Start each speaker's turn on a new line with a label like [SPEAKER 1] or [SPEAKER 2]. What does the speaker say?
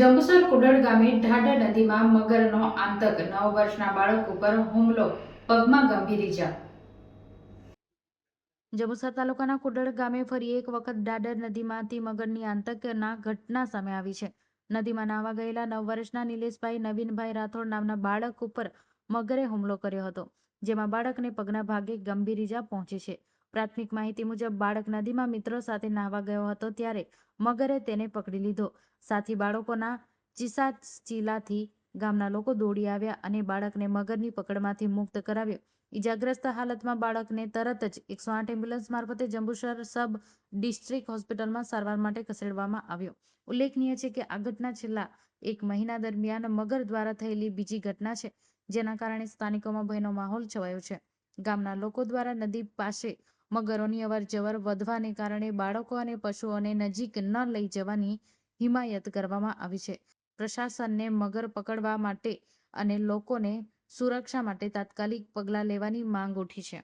[SPEAKER 1] જંબુસર કુડળ ગામે ઢાઢા નદીમાં મગરનો આતંક નવ વર્ષના બાળક ઉપર હુમલો, પગમાં ગંભીર ઇજા જંબુસર તાલુકાના કુડળ ગામે ફરી એક વખત ડાડર નદીમાંથી મગરની આતંકના ઘટના સામે આવી છે. નદીમાં નાહવા ગયેલા નવ વર્ષના નિલેશભાઈ, નવીનભાઈ રાઠોડ નામના બાળક ઉપર મગરે હુમલો કર્યો હતો, જેમાં બાળકને પગના ભાગે ગંભીર ઈજા પહોંચી છે. પ્રાથમિક માહિતી મુજબ બાળક નદીમાં મિત્રો સાથે નાહવા ગયો હતો ત્યારે મગરે તેને પકડી લીધો. સાથી બાળકોના ચીસાચીલાથી ગામના લોકો દોડી આવ્યા અને બાળકને મગરની પકડમાંથી મુક્ત કરાવ્યો. ઇજાગ્રસ્ત હાલતમાં બાળકને તરત જ એકસો આઠ એમ્બ્યુલન્સ મારફતે જંબુસર સબ ડિસ્ટ્રિક્ટ હોસ્પિટલમાં સારવાર માટે ખસેડવામાં આવ્યો. ઉલ્લેખનીય છે કે આ ઘટના છેલ્લા એક મહિના દરમિયાન મગર દ્વારા થયેલી બીજી ઘટના છે, જેના કારણે સ્થાનિકોમાં ભયનો માહોલ છવાયો છે. ગામના લોકો દ્વારા નદી પાસે મગરોની અવરજવર વધવાને કારણે બાળકો અને પશુઓને નજીક ન લઈ જવાની હિમાયત કરવામાં આવી છે. પ્રશાસનને મગર પકડવા માટે અને લોકોને સુરક્ષા માટે તાત્કાલિક પગલાં લેવાની માંગ ઉઠી છે.